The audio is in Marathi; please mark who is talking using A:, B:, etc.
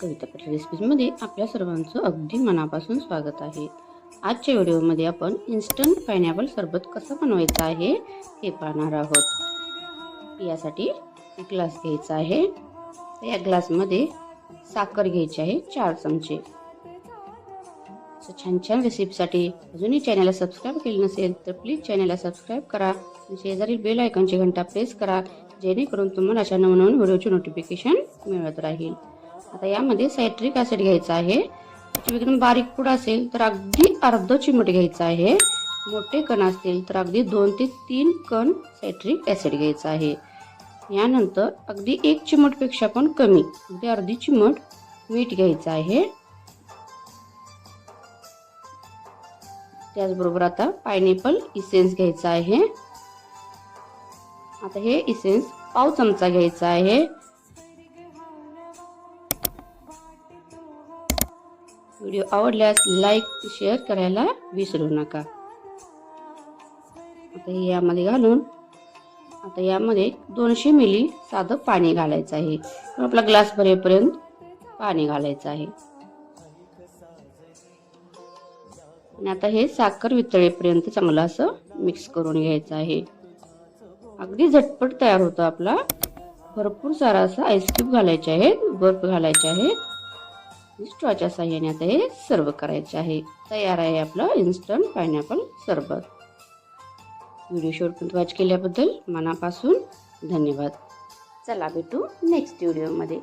A: कविता पटेल रेसिपीजमध्ये आपल्या सर्वांचं अगदी मनापासून स्वागत आहे. आजच्या व्हिडिओमध्ये आपण इन्स्टंट पायनॅपल सरबत कसं बनवायचं आहे हे पाहणार आहोत. यासाठी एक ग्लास घ्यायचा आहे. या ग्लासमध्ये साखर घ्यायची आहे चार चमचे. छान छान रेसिपीसाठी अजूनही चॅनलला सबस्क्राईब केली नसेल तर प्लीज चॅनलला सबस्क्राईब करा. आणि शेजारील बेल आयकॉनची घंटा प्रेस करा जेणेकरून तुम्हाला अशा नवनवीन व्हिडिओची नोटिफिकेशन मिळत राहील. आता यामध्ये सायट्रिक ॲसिड घ्यायचं आहे. एकदम बारीक पूड असेल तर अगदी अर्ध चिमट घ्यायचं आहे. मोठे कण असतील तर अगदी दोन ते तीन कण सायट्रिक ॲसिड घ्यायचं आहे. यानंतर अगदी एक चिमटपेक्षा पण कमी अगदी अर्धी चिमट मीठ घ्यायचं आहे. त्याचबरोबर आता पायनॅपल इसेन्स घ्यायचा आहे. आता हे इसेन्स पाव चमचा घ्यायचा आहे. व्हिडिओ आवडल्यास लाईक शेअर करायला विसरू नका. आता हे यामध्ये घालून आता यामध्ये दोनशे मिली साधं पाणी घालायचं आहे. आपला ग्लास भरेपर्यंत पाणी घालायचं आहे. आणि आता हे साखर वितळेपर्यंत चांगलं असं मिक्स करून घ्यायचं आहे. अगदी झटपट तयार होतो आपला. भरपूर सारा असं आईस्क्रीम घालायचे आहेत बर्फ घालायचे आहेत. स्ट्रॉच्या साह्याने आता हे सर्व करायचे आहे. तयार आहे आपलं इन्स्टंट पायनॅपल सरबत. व्हिडिओ शेवटपर्यंत वॉच केल्याबद्दल मनापासून धन्यवाद. चला भेटू नेक्स्ट व्हिडिओमध्ये